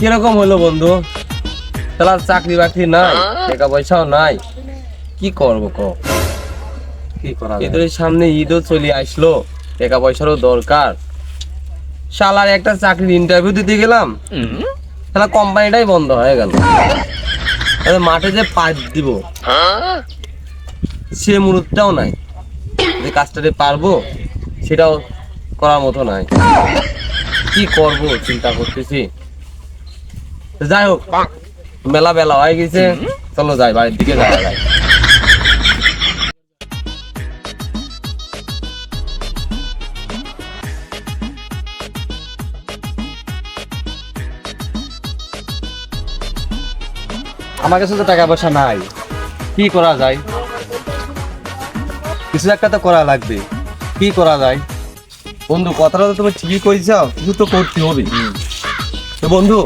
কীরকম হলো বন্ধু? তাহলে আর চাকরি বাকরি নাই টাকা পয়সাও নাই। কি করব ক? কি করা? ঈদের সামনে ঈদও চলে আসলো টাকা পয়সারও দরকার। শালার একটা চাকরির ইন্টারভিউ দিতে গেলাম তাহলে কোম্পানিটাই বন্ধ হয়ে গেল। মাঠে যে পাইপ দিব সে মুহূর্তটাও নাই। যে কাজটা যে পারব সেটাও করার মতো নাই। কি করব চিন্তা করতেছি। যাই হোক মেলা বেলা হয়ে গেছে। চলো যাই বাড়ির দিকে যায় আমার কাছে তো টাকা পয়সা নাই। কি করা যায়? কিছু একটা তো করা লাগবে। কি করা যায়? বন্ধু কথাটা তো তুমি ঠিকই কইছ কিছু তো করতে হবে। তো বন্ধু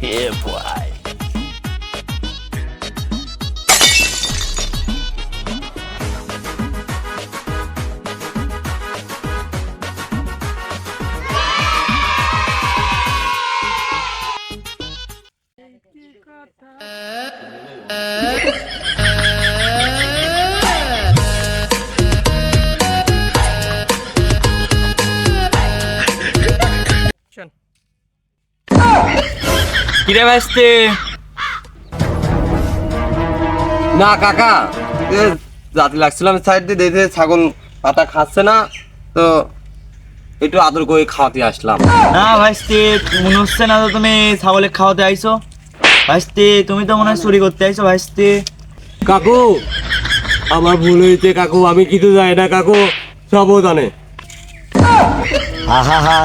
Yeah, boy. কিরে ভাইস্তে না কাকা এ জাতি লাগছিলাম সাইড দিয়ে দেখে ছাগল পাতা খাচ্ছে না তো একটু আদর করে খাওয়াতে আসলাম। না ভাইস্তে মনে হচ্ছে না তো তুমি ছাগলে খাওয়াতে আইছো। ভাইস্তে তুমি তো মনে হয় চুরি করতে আইছো ভাইস্তে কাকু আমার ভুল হয়েছে কাকু আমি কিছু জানি না কাকু সব ও জানে আহা।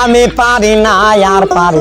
আমি পারি না আর পারি